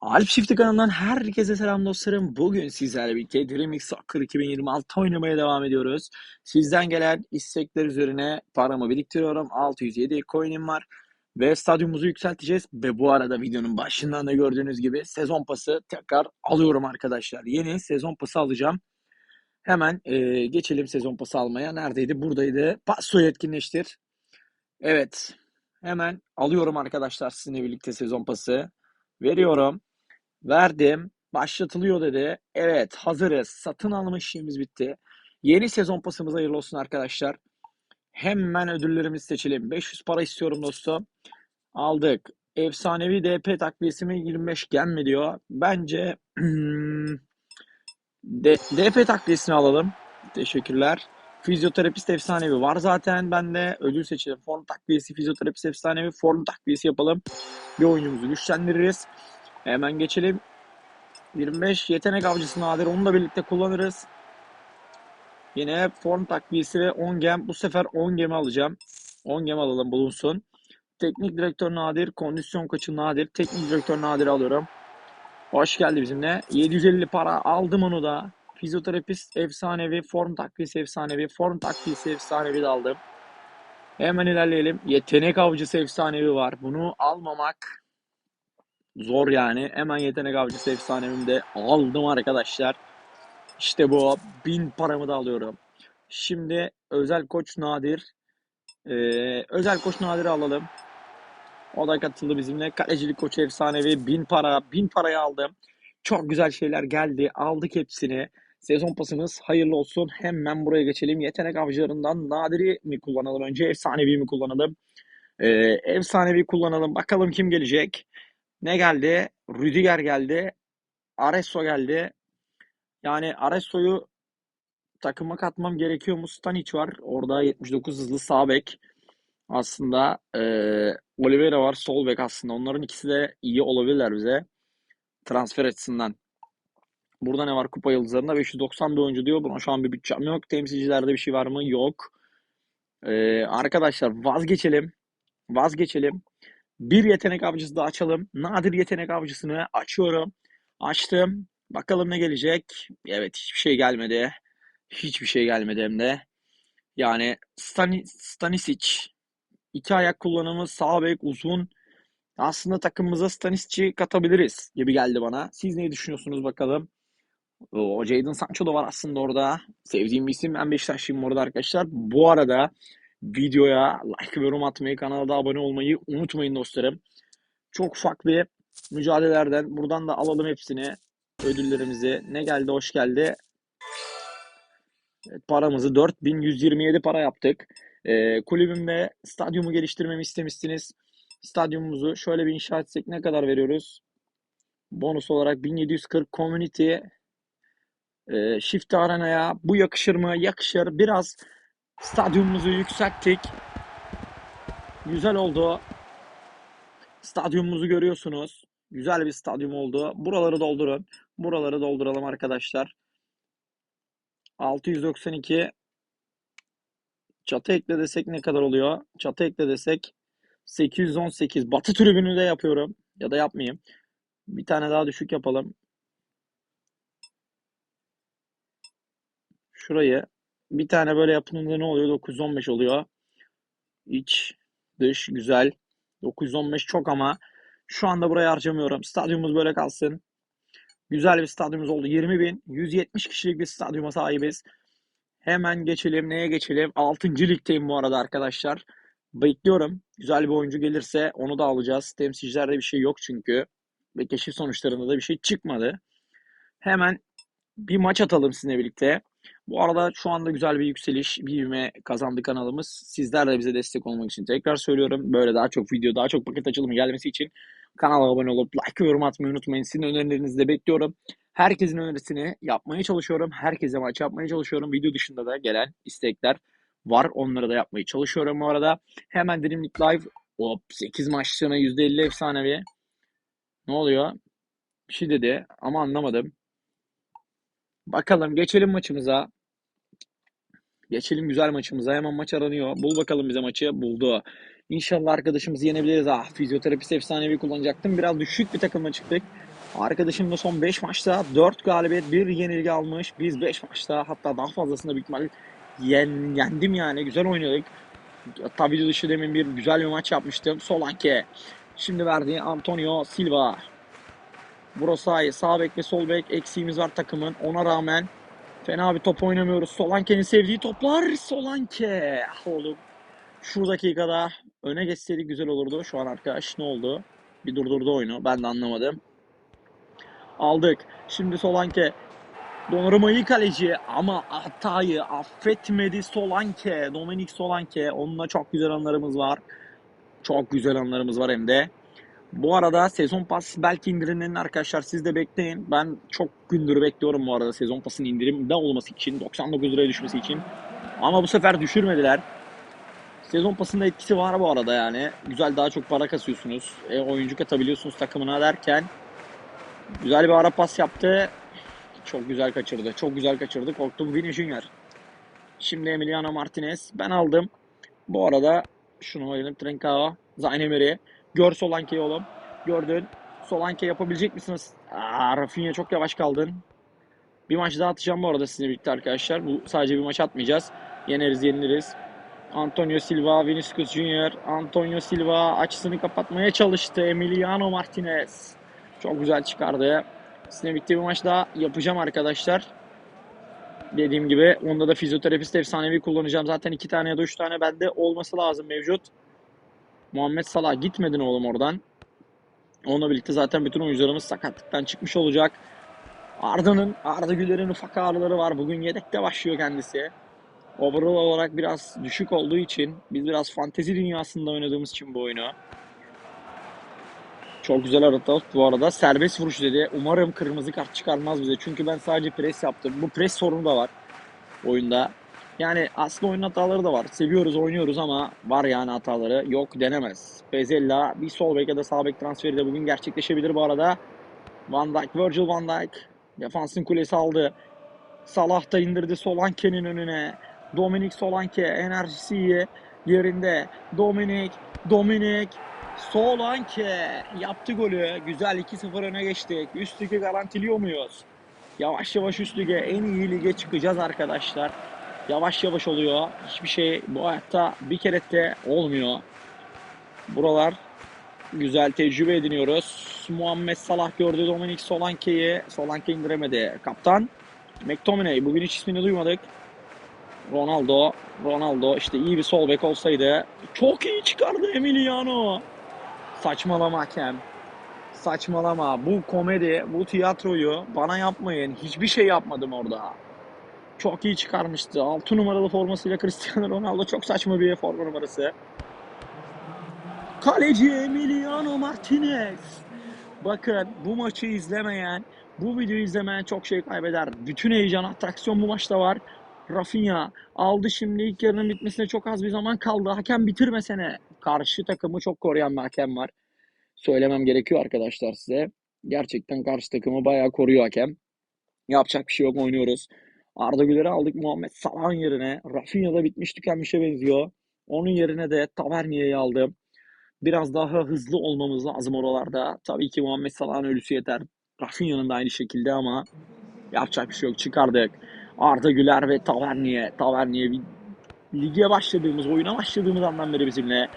Alp Çiftlik kanalından herkese selam dostlarım. Bugün sizlerle birlikte Dreamix Soccer 2026 oynamaya devam ediyoruz. Sizden gelen istekler üzerine paramı biriktiriyorum. 607 coin'im var. Ve stadyumumuzu yükselteceğiz. Ve bu arada videonun başından da gördüğünüz gibi sezon pası tekrar alıyorum arkadaşlar. Yeni sezon pası alacağım. Hemen e, geçelim sezon pası almaya. Neredeydi? Buradaydı. Pasoyu etkinleştir. Evet. Hemen alıyorum arkadaşlar sizinle birlikte sezon pası. Veriyorum. Verdim. Başlatılıyor dedi. Evet hazırız. Satın alma işimiz bitti. Yeni sezon pasımız hayırlı olsun arkadaşlar. Hemen ödüllerimizi seçelim. 500 para istiyorum dostum. Aldık. Efsanevi DP takviyesi mi 25 gen mi diyor. Bence DP takviyesini alalım. Teşekkürler. Fizyoterapist efsanevi var zaten bende. Ödül seçelim. Form takviyesi, fizyoterapist efsanevi, form takviyesi yapalım. Bir oyunumuzu güçlendiririz. Hemen geçelim. 25 yetenek avcısı nadir. Onu da birlikte kullanırız. Yine form takviyesi ve 10 gem. Bu sefer 10 gemi alacağım. 10 gem alalım bulunsun. Teknik direktör nadir. Kondisyon koçu nadir. Teknik direktör nadir alıyorum. Hoş geldi bizimle. 750 para aldım onu da. Fizyoterapist efsanevi. Form takviyesi efsanevi. Form takviyesi efsanevi de aldım. Hemen ilerleyelim. Yetenek avcısı efsanevi var. Bunu almamak Zor yani. Hemen yetenek avcısı efsanevimi de aldım arkadaşlar. İşte bu. Bin paramı da alıyorum. Şimdi özel koç Nadir. Ee, özel koç Nadir'i alalım. O da katıldı bizimle. Kalecilik koçu efsanevi. Bin para. Bin parayı aldım. Çok güzel şeyler geldi. Aldık hepsini. Sezon pasımız hayırlı olsun. Hemen buraya geçelim. Yetenek avcılarından Nadir'i mi kullanalım önce? Efsanevi mi kullanalım? Ee, efsanevi kullanalım. Bakalım kim gelecek? Ne geldi? Rüdiger geldi. Areso geldi. Yani Areso'yu takıma katmam gerekiyor mu? Stanic var. Orada 79 hızlı sağ bek. Aslında e, Oliveira var. Sol bek aslında. Onların ikisi de iyi olabilirler bize. Transfer açısından. Burada ne var? Kupa yıldızlarında 590 bir oyuncu diyor. Buna şu an bir bütçem yok. Temsilcilerde bir şey var mı? Yok. E, arkadaşlar vazgeçelim. Vazgeçelim. Bir yetenek avcısı da açalım. Nadir yetenek avcısını açıyorum. Açtım. Bakalım ne gelecek. Evet hiçbir şey gelmedi. Hiçbir şey gelmedi hem de. Yani Stani, Stanisic iki ayak kullanımı sağ bek uzun. Aslında takımımıza Stanisic'i katabiliriz gibi geldi bana. Siz ne düşünüyorsunuz bakalım. O Jadon Sancho da var aslında orada. Sevdiğim bir isim. Ben Beşiktaşlıyım orada arkadaşlar. Bu arada videoya like ve yorum atmayı, kanala da abone olmayı unutmayın dostlarım. Çok farklı mücadelelerden buradan da alalım hepsini. Ödüllerimizi. Ne geldi? Hoş geldi. Evet, paramızı 4127 para yaptık. Ee, kulübümde stadyumu geliştirmemi istemişsiniz. Stadyumumuzu şöyle bir inşa etsek ne kadar veriyoruz? Bonus olarak 1740 community e, Shift Arena'ya bu yakışır mı? Yakışır. Biraz stadyumumuzu yükselttik. Güzel oldu. Stadyumumuzu görüyorsunuz. Güzel bir stadyum oldu. Buraları doldurun. Buraları dolduralım arkadaşlar. 692 çatı ekle desek ne kadar oluyor? Çatı ekle desek 818. Batı tribünü de yapıyorum. Ya da yapmayayım. Bir tane daha düşük yapalım. Şurayı bir tane böyle yaptığında ne oluyor? 915 oluyor. İç, dış güzel. 915 çok ama şu anda buraya harcamıyorum. Stadyumumuz böyle kalsın. Güzel bir stadyumumuz oldu. 20 bin, 170 kişilik bir stadyuma sahibiz. Hemen geçelim. Neye geçelim? 6. ligdeyim bu arada arkadaşlar. Bekliyorum. Güzel bir oyuncu gelirse onu da alacağız. Temsilcilerde bir şey yok çünkü. Ve keşif sonuçlarında da bir şey çıkmadı. Hemen bir maç atalım sizinle birlikte. Bu arada şu anda güzel bir yükseliş, bir ivme kazandı kanalımız. Sizler de bize destek olmak için tekrar söylüyorum. Böyle daha çok video, daha çok paket açılımı gelmesi için kanala abone olup like ve yorum atmayı unutmayın. Sizin önerilerinizi de bekliyorum. Herkesin önerisini yapmaya çalışıyorum. Herkese maç yapmaya çalışıyorum. Video dışında da gelen istekler var. Onları da yapmaya çalışıyorum bu arada. Hemen Dreamlik Live. Hop 8 maçlığına %50 efsanevi. Ne oluyor? Bir şey dedi ama anlamadım. Bakalım geçelim maçımıza. Geçelim güzel maçımıza. Hemen maç aranıyor. Bul bakalım bize maçı. Buldu. İnşallah arkadaşımızı yenebiliriz. Ah fizyoterapist efsanevi kullanacaktım. Biraz düşük bir takımla çıktık. Arkadaşım da son 5 maçta 4 galibiyet 1 yenilgi almış. Biz 5 maçta hatta daha fazlasında büyük ihtimalle yen, yendim yani. Güzel oynadık. Hatta video dışı demin bir güzel bir maç yapmıştım. Solanke. Şimdi verdiği Antonio Silva. Burasay sağ bek ve sol bek eksiğimiz var takımın. Ona rağmen fena bir top oynamıyoruz. Solanke'nin sevdiği toplar. Solanke. Ah oğlum. Şu dakikada öne geçseydik güzel olurdu. Şu an arkadaş ne oldu? Bir durdurdu oyunu. Ben de anlamadım. Aldık. Şimdi Solanke. Donnarumma iyi kaleci ama hatayı affetmedi Solanke. Dominik Solanke. Onunla çok güzel anlarımız var. Çok güzel anlarımız var hem de. Bu arada sezon pas belki indirimlerinin arkadaşlar siz de bekleyin. Ben çok gündür bekliyorum bu arada sezon pasının indirimde olması için. 99 liraya düşmesi için. Ama bu sefer düşürmediler. Sezon pasında etkisi var bu arada yani. Güzel daha çok para kasıyorsunuz. E, oyuncu katabiliyorsunuz takımına derken. Güzel bir ara pas yaptı. Çok güzel kaçırdı. Çok güzel kaçırdı. Korktum Vini Junior. Şimdi Emiliano Martinez. Ben aldım. Bu arada şunu oynadım. Trincao. Zaynemeri. Gör Solanke'yi oğlum. Gördün. Solanke yapabilecek misiniz? Aa, Rafinha çok yavaş kaldın. Bir maç daha atacağım bu arada sizinle birlikte arkadaşlar. Bu sadece bir maç atmayacağız. Yeneriz yeniliriz. Antonio Silva, Vinicius Junior. Antonio Silva açısını kapatmaya çalıştı. Emiliano Martinez. Çok güzel çıkardı. Sizinle birlikte bir maç daha yapacağım arkadaşlar. Dediğim gibi onda da fizyoterapist efsanevi kullanacağım. Zaten iki tane ya da üç tane bende olması lazım mevcut. Muhammed Salah gitmedin oğlum oradan. Onunla birlikte zaten bütün oyuncularımız sakatlıktan çıkmış olacak. Arda'nın, Arda Güler'in ufak ağrıları var. Bugün yedekte başlıyor kendisi. Overall olarak biraz düşük olduğu için, biz biraz fantezi dünyasında oynadığımız için bu oyunu. Çok güzel aradı bu arada. Serbest vuruş dedi. Umarım kırmızı kart çıkarmaz bize. Çünkü ben sadece pres yaptım. Bu pres sorunu da var oyunda. Yani aslında oyun hataları da var. Seviyoruz, oynuyoruz ama var yani hataları. Yok denemez. Bezella bir sol bek ya da sağ bek transferi de bugün gerçekleşebilir bu arada. Van Dijk, Virgil van Dijk. Defansın kulesi aldı. Salah da indirdi Solanke'nin önüne. Dominik Solanke enerjisi iyi. Yerinde. Dominik, Dominik. Solanke yaptı golü. Güzel 2-0 öne geçtik. Üst ligi garantiliyor muyuz? Yavaş yavaş üst lige en iyi lige çıkacağız arkadaşlar. Yavaş yavaş oluyor. Hiçbir şey bu hayatta bir kere de olmuyor. Buralar güzel tecrübe ediniyoruz. Muhammed Salah gördü Dominik Solanke'yi. Solanke indiremedi. Kaptan McTominay. Bugün hiç ismini duymadık. Ronaldo. Ronaldo işte iyi bir sol bek olsaydı. Çok iyi çıkardı Emiliano. Saçmalama hakem. Saçmalama. Bu komedi, bu tiyatroyu bana yapmayın. Hiçbir şey yapmadım orada. Çok iyi çıkarmıştı. 6 numaralı formasıyla Cristiano Ronaldo çok saçma bir forma numarası. Kaleci Emiliano Martinez. Bakın bu maçı izlemeyen, bu videoyu izlemeyen çok şey kaybeder. Bütün heyecan, atraksiyon bu maçta var. Rafinha aldı şimdi ilk yarının bitmesine çok az bir zaman kaldı. Hakem bitirmesene. Karşı takımı çok koruyan bir hakem var. Söylemem gerekiyor arkadaşlar size. Gerçekten karşı takımı bayağı koruyor hakem. Yapacak bir şey yok oynuyoruz. Arda Güler'i aldık Muhammed Salah'ın yerine. Rafinha da bitmiş tükenmişe benziyor. Onun yerine de Taverniye'yi aldım. Biraz daha hızlı olmamız lazım oralarda. Tabii ki Muhammed Salah'ın ölüsü yeter. Rafinha'nın da aynı şekilde ama yapacak bir şey yok. Çıkardık. Arda Güler ve Taverniye. Taverniye lige başladığımız, oyuna başladığımız andan beri bizimle.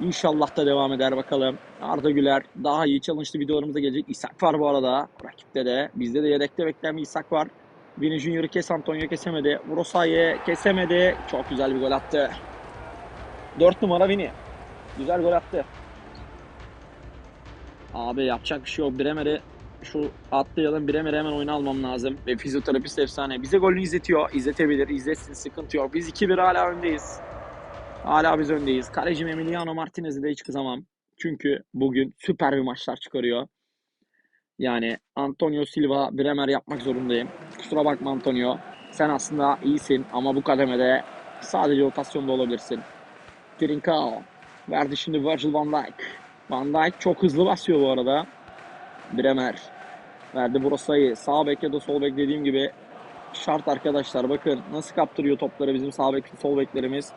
İnşallah da devam eder bakalım. Arda Güler daha iyi challenge'lı videolarımıza gelecek. İshak var bu arada. Rakipte de. Bizde de yedekte bekleyen bir İshak var. Vini Junior'ı kes Antonio kesemedi. Vrosaye kesemedi. Çok güzel bir gol attı. 4 numara Vini. Güzel gol attı. Abi yapacak bir şey yok. Bremer'i şu atlayalım. Bremer'i hemen oyuna almam lazım. Ve fizyoterapist efsane. Bize golünü izletiyor. İzletebilir. İzletsin. Sıkıntı yok. Biz 2-1 hala öndeyiz. Hala biz öndeyiz. Kalecim Emiliano Martinez'i de hiç kızamam. Çünkü bugün süper bir maçlar çıkarıyor. Yani Antonio Silva, Bremer yapmak zorundayım. Kusura bakma Antonio. Sen aslında iyisin ama bu kademede sadece rotasyonda olabilirsin. Trincao. Verdi şimdi Virgil van Dijk. Van Dijk çok hızlı basıyor bu arada. Bremer. Verdi Brosa'yı. Sağ bek ya da sol bek dediğim gibi şart arkadaşlar. Bakın nasıl kaptırıyor topları bizim sağ bek sol beklerimiz.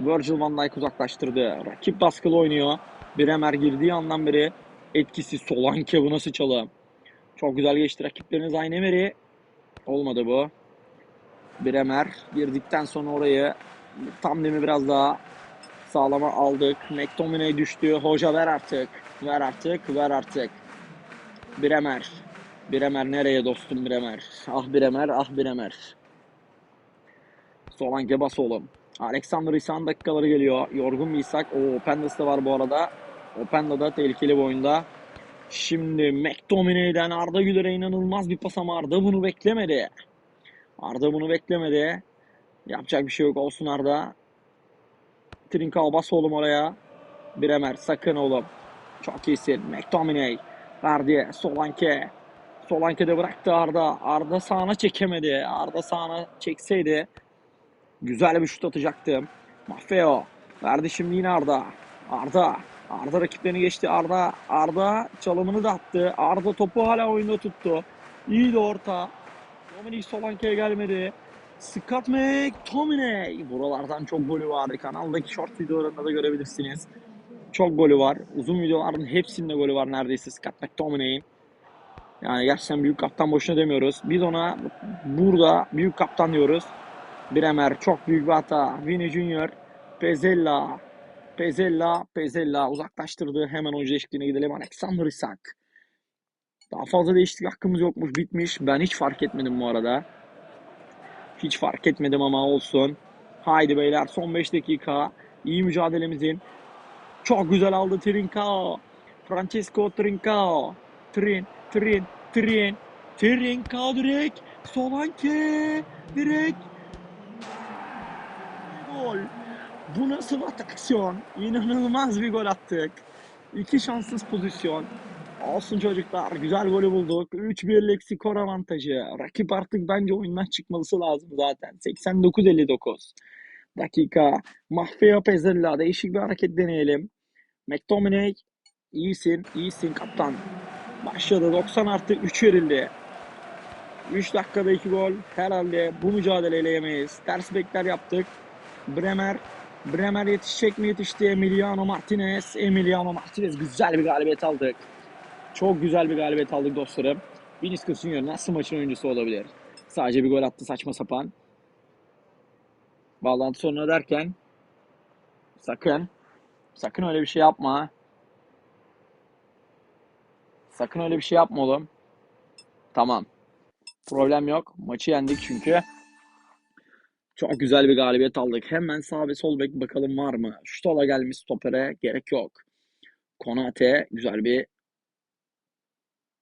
Virgil van Dijk uzaklaştırdı. Rakip baskılı oynuyor. Bremer girdiği andan beri etkisiz. Solanke bu nasıl çalı? Çok güzel geçti rakipleriniz aynı Emery. Olmadı bu. Bremer girdikten sonra orayı tam demi biraz daha sağlama aldık. McTominay düştü. Hoca ver artık. Ver artık. Ver artık. Bremer. Bremer nereye dostum Bremer? Ah Bremer, ah Bremer. Solanke bas oğlum. Alexander Isak dakikaları geliyor. Yorgun bir Isak. O Openda'sı da var bu arada. Openda da tehlikeli bir oyunda. Şimdi McTominay'den Arda Güler'e inanılmaz bir pas ama Arda bunu beklemedi. Arda bunu beklemedi. Yapacak bir şey yok olsun Arda. Trinkao bas oğlum oraya. Bremer sakın oğlum. Çok iyisin. McTominay verdi. Solanke. Solanke de bıraktı Arda. Arda sağına çekemedi. Arda sağına çekseydi güzel bir şut atacaktı. Maffeo verdi şimdi yine Arda. Arda. Arda rakiplerini geçti. Arda. Arda çalımını da attı. Arda topu hala oyunda tuttu. İyi de orta. Dominic Solanke'ye gelmedi. Scott McTominay. Buralardan çok golü vardı. Kanaldaki short videolarında da görebilirsiniz. Çok golü var. Uzun videoların hepsinde golü var neredeyse Scott McTominay'in. Yani gerçekten büyük kaptan boşuna demiyoruz. Biz ona burada büyük kaptan diyoruz. Bremer çok büyük bir hata. Vini Junior. Pezella. Pezella. Pezella uzaklaştırdı. Hemen oyuncu eşliğine gidelim. Alexander Isak. Daha fazla değişiklik hakkımız yokmuş. Bitmiş. Ben hiç fark etmedim bu arada. Hiç fark etmedim ama olsun. Haydi beyler son 5 dakika. İyi mücadelemizin. Çok güzel aldı Trincao. Francesco Trincao. Trin, Trin, Trin. Trincao direkt. Solanke. Direkt. Gol. Bu nasıl atraksiyon? İnanılmaz bir gol attık. İki şanssız pozisyon. Olsun çocuklar. Güzel golü bulduk. 3-1'lik skor avantajı. Rakip artık bence oyundan çıkması lazım zaten. 89-59. Dakika. Mahfeo Pezella. Değişik bir hareket deneyelim. McTominay. iyisin. iyisin kaptan. Başladı. 90 artı 3 verildi. 3 dakikada 2 gol. Herhalde bu mücadeleyle yemeyiz. Ters bekler yaptık. Bremer. Bremer yetişecek mi yetişti. Emiliano Martinez. Emiliano Martinez güzel bir galibiyet aldık. Çok güzel bir galibiyet aldık dostlarım. Vinicius Junior nasıl maçın oyuncusu olabilir? Sadece bir gol attı saçma sapan. Bağlantı sonuna derken sakın sakın öyle bir şey yapma. Sakın öyle bir şey yapma oğlum. Tamam. Problem yok. Maçı yendik çünkü. Çok güzel bir galibiyet aldık. Hemen sağ ve sol bek bakalım var mı? Şutola gelmiş stopere gerek yok. Konate güzel bir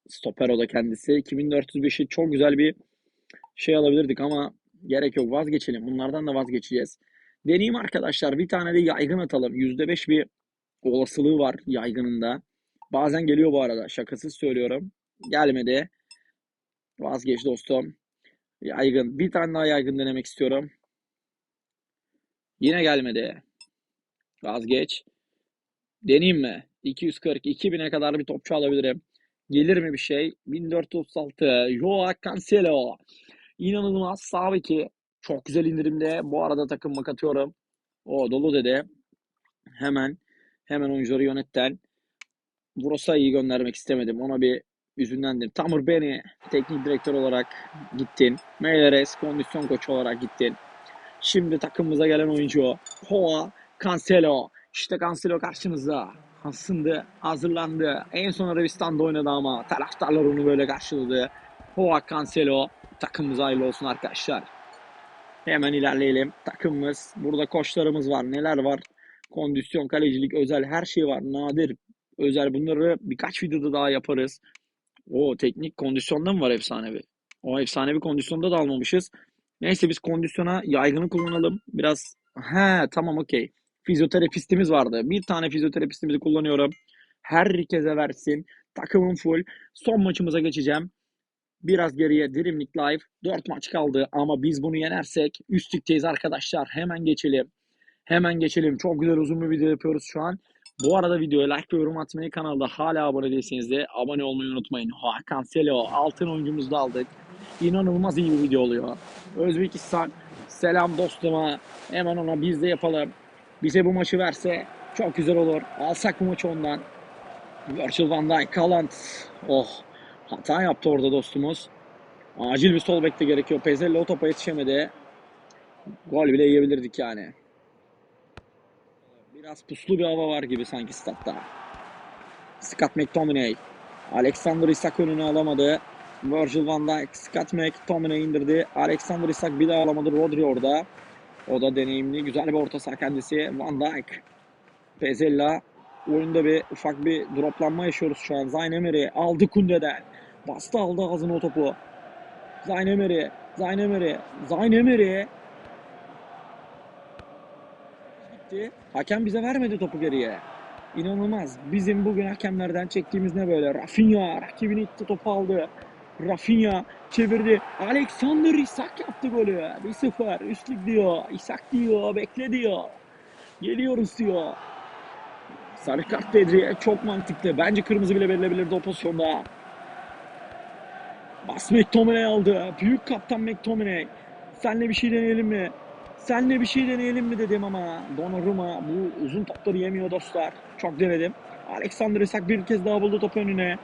stoper o da kendisi. 2405'i çok güzel bir şey alabilirdik ama gerek yok. Vazgeçelim. Bunlardan da vazgeçeceğiz. Deneyim arkadaşlar. Bir tane de yaygın atalım. %5 bir olasılığı var yaygınında. Bazen geliyor bu arada. Şakasız söylüyorum. Gelmedi. Vazgeç dostum. Yaygın. Bir tane daha yaygın denemek istiyorum. Yine gelmedi. Vazgeç. Deneyeyim mi? 240, 2000'e kadar bir topçu alabilirim. Gelir mi bir şey? 1436. Joao Cancelo. İnanılmaz sağ beki. Çok güzel indirimde. Bu arada takımıma katıyorum. O dolu dedi. Hemen hemen oyuncuları yönetten. Vrosa'yı göndermek istemedim. Ona bir üzünlendim. Tamur Beni teknik direktör olarak gittin. Meireles kondisyon koçu olarak gittin. Şimdi takımımıza gelen oyuncu Hoa Cancelo. İşte Cancelo karşınızda. Hasındı, hazırlandı. En son Arabistan'da oynadı ama taraftarlar onu böyle karşıladı. Hoa Cancelo takımımıza hayırlı olsun arkadaşlar. Hemen ilerleyelim. Takımımız, burada koçlarımız var. Neler var? Kondisyon, kalecilik, özel her şey var. Nadir, özel bunları birkaç videoda daha yaparız. O teknik kondisyonda mı var efsanevi? O efsanevi kondisyonda da almamışız. Neyse biz kondisyona yaygını kullanalım. Biraz he tamam okey. Fizyoterapistimiz vardı. Bir tane fizyoterapistimizi kullanıyorum. Herkese versin. Takımım full. Son maçımıza geçeceğim. Biraz geriye Dreamlik Live. 4 maç kaldı ama biz bunu yenersek üst ligdeyiz arkadaşlar. Hemen geçelim. Hemen geçelim. Çok güzel uzun bir video yapıyoruz şu an. Bu arada videoya like ve yorum atmayı kanalda hala abone değilseniz de abone olmayı unutmayın. Hakan Selo altın oyuncumuzu da aldık. İnanılmaz iyi bir video oluyor. Özbekistan selam dostuma. Hemen ona biz de yapalım. Bize bu maçı verse çok güzel olur. Alsak bu maçı ondan. Virgil van Dijk, Haaland. Oh. Hata yaptı orada dostumuz. Acil bir sol bekte gerekiyor. Pezelli o topa yetişemedi. Gol bile yiyebilirdik yani. Biraz puslu bir hava var gibi sanki statta. Scott McTominay. Alexander Isak önünü alamadı. Virgil van Dijk, Scott McTominay indirdi. Alexander Isak bir daha alamadı. Rodri orada. O da deneyimli. Güzel bir orta saha kendisi. Van Dijk. Pezella. Oyunda bir ufak bir droplanma yaşıyoruz şu an. Zayn Emery aldı Kunde'den. Bastı aldı ağzına o topu. Zayn Emery. Zayn Emery. Zayn Emery. Gitti. Hakem bize vermedi topu geriye. İnanılmaz. Bizim bugün hakemlerden çektiğimiz ne böyle? Rafinha rakibini itti topu aldı. Rafinha çevirdi. Alexander Isak yaptı golü. 1-0. Üstlük diyor. Isak diyor. Bekle diyor. Geliyoruz diyor. Sarı kart Pedri'ye çok mantıklı. Bence kırmızı bile verilebilirdi o pozisyonda. Bas McTominay aldı. Büyük kaptan McTominay. Senle bir şey deneyelim mi? Senle bir şey deneyelim mi dedim ama Donnarumma bu uzun topları yemiyor dostlar. Çok denedim. Alexander Isak bir kez daha buldu topu önüne.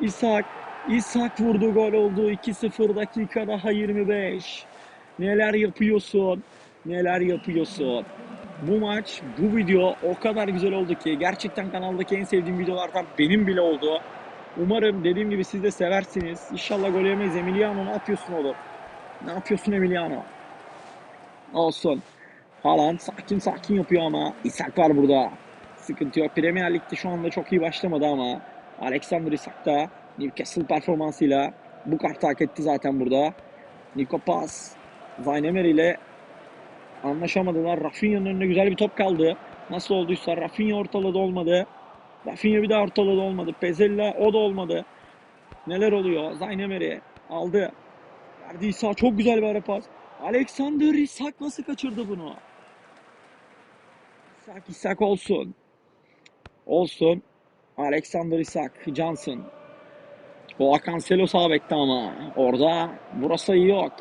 Isak, Isak vurdu gol oldu. 2-0 dakika daha 25. Neler yapıyorsun? Neler yapıyorsun? Bu maç, bu video o kadar güzel oldu ki gerçekten kanaldaki en sevdiğim videolardan benim bile oldu. Umarım dediğim gibi siz de seversiniz. İnşallah gol yemeyiz. Emiliano ne yapıyorsun oğlum? Ne yapıyorsun Emiliano? Olsun. Haaland sakin sakin yapıyor ama Isak var burada. Sıkıntı yok. Premier Lig'de şu anda çok iyi başlamadı ama Alexander Isak da Newcastle performansıyla bu kartı hak etti zaten burada. Nico Paz Zayn Emery ile anlaşamadılar. Rafinha'nın önüne güzel bir top kaldı. Nasıl olduysa Rafinha ortaladı olmadı. Rafinha bir daha ortaladı olmadı. Pezella o da olmadı. Neler oluyor? Zayn Emery aldı. Verdi İsa çok güzel bir ara pas. Alexander Isak nasıl kaçırdı bunu? İsak İsak olsun. Olsun. Alexander Isak, Johnson. O Cancelo sağ bekte ama. Orada burası yok.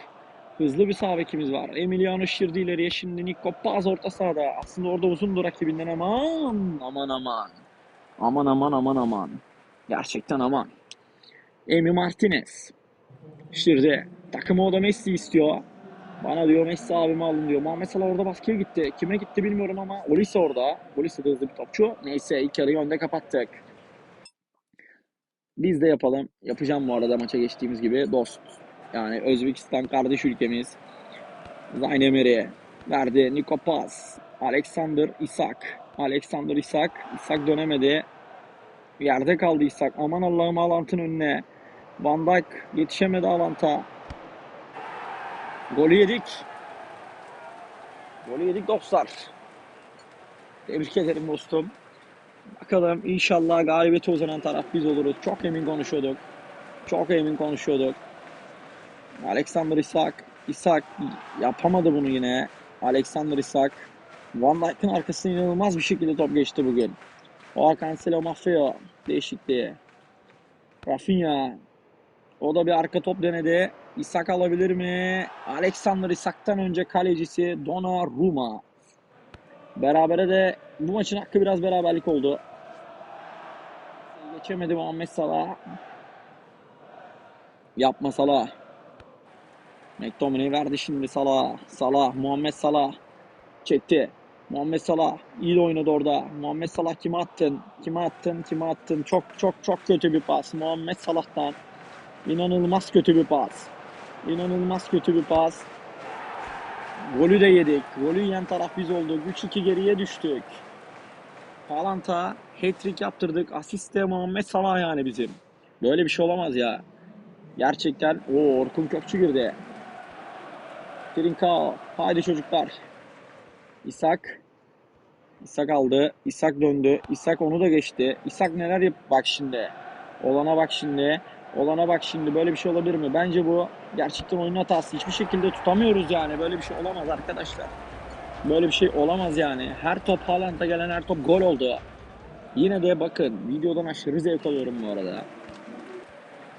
Hızlı bir sağ bekimiz var. Emiliano şirdi ileriye şimdi Nico Paz orta sahada. Aslında orada uzundu rakibinden aman aman aman. Aman aman aman aman. Gerçekten aman. Emi Martinez. Şirdi. Takımı o da Messi istiyor. Bana diyor Messi abimi alın diyor. Muhammed Salah orada baskıya gitti. Kime gitti bilmiyorum ama Olise orada. Olise de hızlı bir topçu. Neyse ilk yarıyı önde kapattık. Biz de yapalım. Yapacağım bu arada maça geçtiğimiz gibi. Dost. Yani Özbekistan kardeş ülkemiz. Zayn Emery verdi. Niko Paz. Alexander Isak. Alexander Isak. Isak dönemedi. Yerde kaldı Isak. Aman Allah'ım Alant'ın önüne. Van Dijk yetişemedi Alant'a. Golü yedik. Golü yedik dostlar. Tebrik ederim dostum. Bakalım inşallah galibiyete uzanan taraf biz oluruz. Çok emin konuşuyorduk. Çok emin konuşuyorduk. Alexander Isak. Isak yapamadı bunu yine. Alexander Isak. Van Dijk'ın arkasına inanılmaz bir şekilde top geçti bugün. O Cancelo Mafia değişikliği. Rafinha. O da bir arka top denedi. Isak alabilir mi? Alexander Isak'tan önce kalecisi Donnarumma. Berabere de bu maçın hakkı biraz beraberlik oldu. Geçemedi Muhammed Salah. Yapma Salah. McTominay verdi şimdi Salah. Salah, Muhammed Salah. Çekti. Muhammed Salah iyi de oynadı orada. Muhammed Salah kime attın? Kime attın? Kime attın? Çok çok çok kötü bir pas. Muhammed Salah'tan. İnanılmaz kötü bir pas. İnanılmaz kötü bir pas. Golü de yedik. Golü yiyen taraf biz olduk. 3-2 geriye düştük. Haaland'a hat-trick yaptırdık. Asist de Muhammed Salah yani bizim. Böyle bir şey olamaz ya. Gerçekten o Orkun Kökçü girdi. Trincao. Haydi çocuklar. İshak. İshak aldı. İshak döndü. İshak onu da geçti. İshak neler yap... Bak şimdi. Olana bak şimdi. Olana bak şimdi. Böyle bir şey olabilir mi? Bence bu gerçekten oyun hatası. Hiçbir şekilde tutamıyoruz yani. Böyle bir şey olamaz arkadaşlar. Böyle bir şey olamaz yani. Her top Haaland'a gelen her top gol oldu. Yine de bakın videodan aşırı zevk alıyorum bu arada.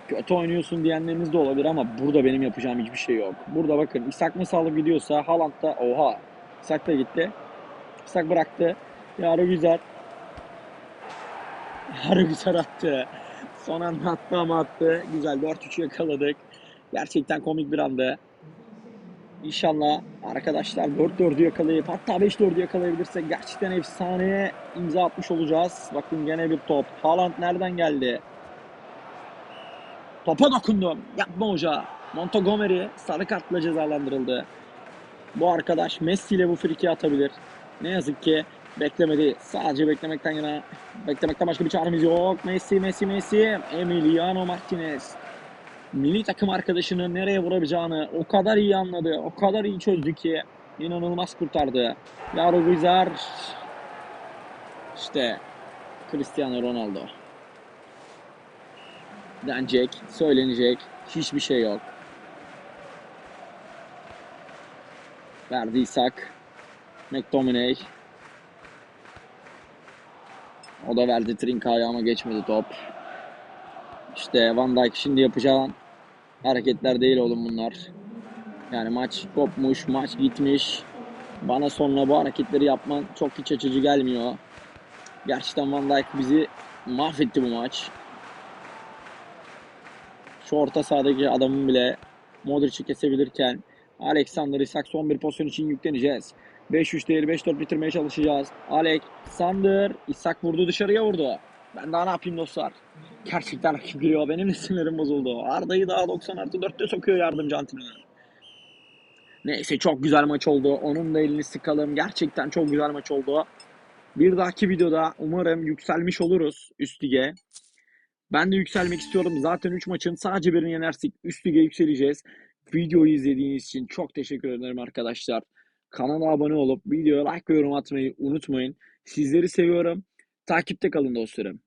Kötü oynuyorsun diyenleriniz de olabilir ama burada benim yapacağım hiçbir şey yok. Burada bakın İshak nasıl alıp gidiyorsa Haaland da oha. İshak da gitti. İshak bıraktı. Yarı güzel. Yarı güzel attı. Son anda attı ama attı. Güzel 4-3'ü yakaladık. Gerçekten komik bir andı. İnşallah arkadaşlar 4-4'ü yakalayıp hatta 5-4'ü yakalayabilirsek gerçekten efsaneye imza atmış olacağız. Bakın gene bir top. Haaland nereden geldi? Topa dokundum. Yapma hoca. Montgomery sarı kartla cezalandırıldı. Bu arkadaş Messi ile bu friki atabilir. Ne yazık ki beklemedi. Sadece beklemekten yana beklemekten başka bir çaremiz yok. Messi, Messi, Messi. Emiliano Martinez. Milli takım arkadaşının nereye vurabileceğini o kadar iyi anladı. O kadar iyi çözdü ki inanılmaz kurtardı. Yaro Guizar. İşte Cristiano Ronaldo. Denecek, söylenecek hiçbir şey yok. Verdi İshak. McTominay. O da verdi Trinca'ya ama geçmedi top. İşte Van Dijk şimdi yapacağın hareketler değil oğlum bunlar. Yani maç kopmuş, maç gitmiş. Bana sonra bu hareketleri yapman çok iç açıcı gelmiyor. Gerçekten Van Dijk bizi mahvetti bu maç. Şu orta sahadaki adamın bile Modric'i kesebilirken Alexander Isak son bir pozisyon için yükleneceğiz. 5-3 değil 5-4 bitirmeye çalışacağız. Alexander Isak vurdu dışarıya vurdu. Ben daha ne yapayım dostlar? Gerçekten rakip giriyor. Benim de sinirim bozuldu. Arda'yı daha 90 artı 4'te sokuyor yardımcı antrenör. Neyse çok güzel maç oldu. Onun da elini sıkalım. Gerçekten çok güzel maç oldu. Bir dahaki videoda umarım yükselmiş oluruz üst lige. Ben de yükselmek istiyorum. Zaten 3 maçın sadece birini yenersek üst lige yükseleceğiz. Videoyu izlediğiniz için çok teşekkür ederim arkadaşlar. Kanala abone olup videoya like ve yorum atmayı unutmayın. Sizleri seviyorum. Takipte kalın dostlarım.